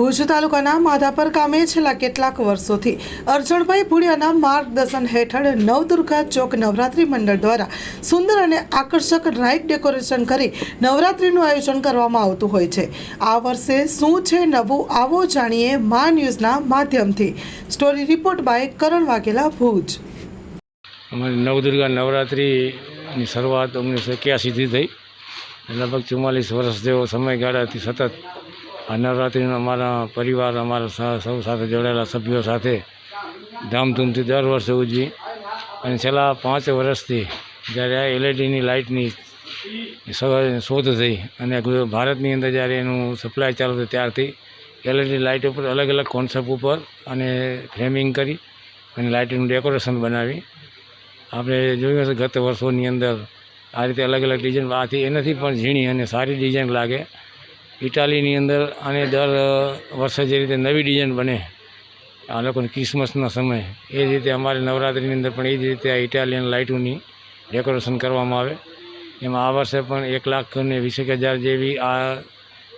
ભુજ તાલુકાના માધાપર ગામે છેલ્લા કેટલાક વર્ષોથી અરજણભાઈ ભુડિયાના માર્ગદર્શન હેઠળ નવદુર્ગા ચોક નવરાત્રિ મંડળ દ્વારા સુંદર અને આકર્ષક નાઇટ ડેકોરેશન કરી નવરાત્રિનું આયોજન કરવામાં આવતું હોય છે. આ વર્ષે શું છે નવું આવો જાણીએ મા ન્યૂઝના માધ્યમથી. Story report by Karan Vaghela Bhuj. Navdurga નવરાત્રિની શરૂઆત ઓગણીસો એક્યાસીથી થઈ. લગભગ ચુમ્માલીસ વર્ષ જેવો સમયગાળાથી સતત આ નવરાત્રિનો અમારા પરિવાર, અમારા સૌ સાથે જોડાયેલા સભ્યો સાથે ધામધૂમથી દર વર્ષે ઉજવી. અને છેલ્લા પાંચ વર્ષથી જ્યારે આ એલઈડીની લાઇટની શોધ થઈ અને ભારતની અંદર જ્યારે એનું સપ્લાય ચાલુ થયું ત્યારથી એલઈડી લાઇટ ઉપર અલગ અલગ કોન્સેપ્ટ ઉપર અને ફ્રેમિંગ કરી અને લાઇટનું ડેકોરેશન બનાવી. આપણે જોયું હશે ગત વર્ષોની અંદર આ રીતે અલગ અલગ ડિઝાઇન, આથી એનાથી પણ ઝીણી અને સારી ડિઝાઇન લાગે. ઇટાલીની અંદર આને દર વર્ષે જે રીતે નવી ડિઝાઇન બને, આ લોકોને ક્રિસમસના સમય, એ જ રીતે અમારે નવરાત્રિની અંદર પણ એ જ રીતે આ ઇટાલિયન લાઇટોની ડેકોરેશન કરવામાં આવે. એમાં આ વર્ષે પણ એક લાખ ને વીસેક હજાર જેવી આ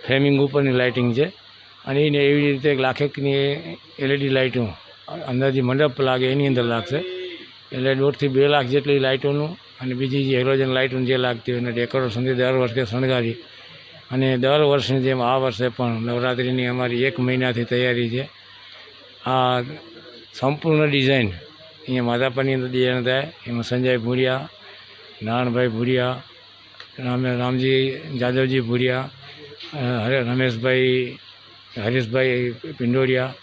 ફ્રેમિંગ ઉપરની લાઇટિંગ છે. અને એને એવી રીતે લાખેકની એલઈડી લાઇટો અંદર જે મંડપ લાગે એની અંદર લાગશે. એટલે દોઢથી બે લાખ જેટલી લાઇટોનું અને બીજી જે હેલોજન લાઇટોનું જે લાગતી હોય એને ડેકોરેશનથી દર વર્ષે શણગારી અને દર વર્ષની જેમ આ વર્ષે પણ નવરાત્રિની અમારી એક મહિનાથી તૈયારી છે. આ સંપૂર્ણ ડિઝાઇન અહીંયા માધાપરની અંદર ડિઝાઇન થાય. એમાં સંજય ભૂડિયા નારણભાઈ ભૂડિયા રામે રામજી જાદવજી ભૂડિયા રમેશભાઈ, હરીશભાઈ પિંડોડિયા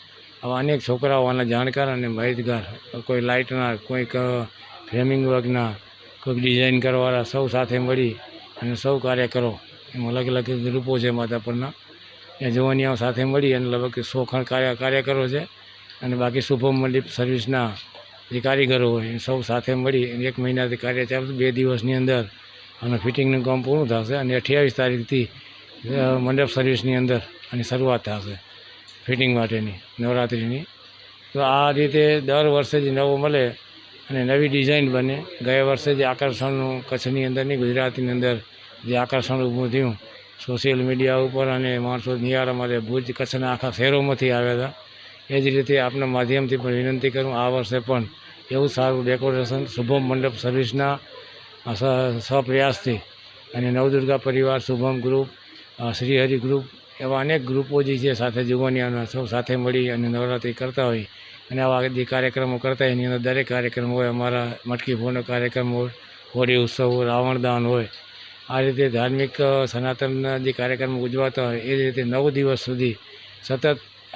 આવા અનેક છોકરાઓ આના જાણકાર અને માહિતગાર. કોઈ લાઇટના કોઈક ફ્રેમિંગ વર્કના કોઈક ડિઝાઇન કરવાવાળા સૌ સાથે મળી અને સૌ કાર્ય કરો. એમ અલગ અલગ ગ્રુપો છે માધાપરના. એ આ સાથે મળી અને લગભગ સો ખણ કાર્ય કાર્યકરો છે અને બાકી શુભમ મંડપ સર્વિસના જે કારીગરો હોય એ સૌ સાથે મળી એક મહિનાથી કાર્ય ચાલશે બે દિવસની અંદર અને ફિટિંગનું કામ પૂરું થશે અને અઠ્યાવીસ તારીખથી મંડપ સર્વિસની અંદર આની શરૂઆત થશે ફિટિંગ માટેની, નવરાત્રિની. તો આ રીતે દર વર્ષે જે નવો મળે અને નવી ડિઝાઇન બને. ગયા વર્ષે જે આકર્ષણનું કચ્છની અંદરની ગુજરાતની અંદર જે આકર્ષણ ઊભું થયું. સોશિયલ મીડિયા ઉપર અને માણસો નિહાળવા માટે ભુજ કચ્છના આખા શહેરોમાંથી આવ્યા હતા. એ જ રીતે આપના માધ્યમથી પણ વિનંતી કરું, આ વર્ષે પણ એવું સારું ડેકોરેશન, શુભમ મંડપ સર્વિસના સપ્રયાસથી અને નવદુર્ગા પરિવાર શુભમ ગ્રુપ શ્રીહરિ ગ્રુપ એવા અનેક ગ્રુપો જે છે સાથે જુવાનિયાના સૌ સાથે મળી અને નવરાત્રિ કરતા હોય અને આવા જે કાર્યક્રમો કરતા હોય, એની અંદર દરેક કાર્યક્રમ હોય, અમારા મટકી ફોડનો કાર્યક્રમ હોય, હોળી ઉત્સવ હોય રાવણદાન હોય આ રીતે ધાર્મિક સનાતનના જે કાર્યક્રમો ઉજવાતા હોય, એ રીતે નવ દિવસ સુધી સતત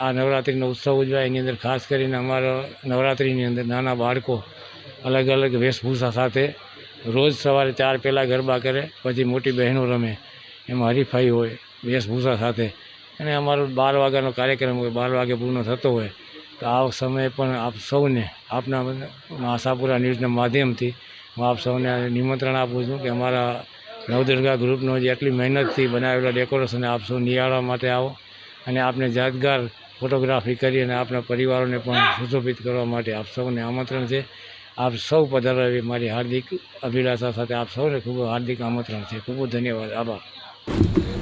આ નવરાત્રિનો ઉત્સવ ઉજવાય. એની અંદર ખાસ કરીને અમારા નવરાત્રિની અંદર નાના બાળકો અલગ અલગ વેશભૂષા સાથે રોજ સવારે ચાર પહેલાં ગરબા કરે, પછી મોટી બહેનો રમે. એમાં હરીફાઈ હોય વેશભૂષા સાથે. અને અમારો બાર વાગ્યાનો કાર્યક્રમ હોય, બાર વાગે પૂર્ણ થતો હોય, તો આ સમયે પણ આપ સૌને, આપના આશાપુરા ન્યૂઝના માધ્યમથી હું આપ સૌને નિમંત્રણ આપું છું કે અમારા નવદુર્ગા ગ્રુપનો જે આટલી મહેનતથી બનાવેલા ડેકોરેશન આપશો નિયાળા માટે આવો અને આપને યાદગાર ફોટોગ્રાફી કરી અને આપણા પરિવારોને પણ સુશોભિત કરવા માટે આપ સૌને આમંત્રણ છે. આપ સૌ પધારો એવી મારી હાર્દિક અભિલાષા સાથે આપ સૌને ખૂબ હાર્દિક આમંત્રણ છે. ખૂબ ધન્યવાદ. આભાર.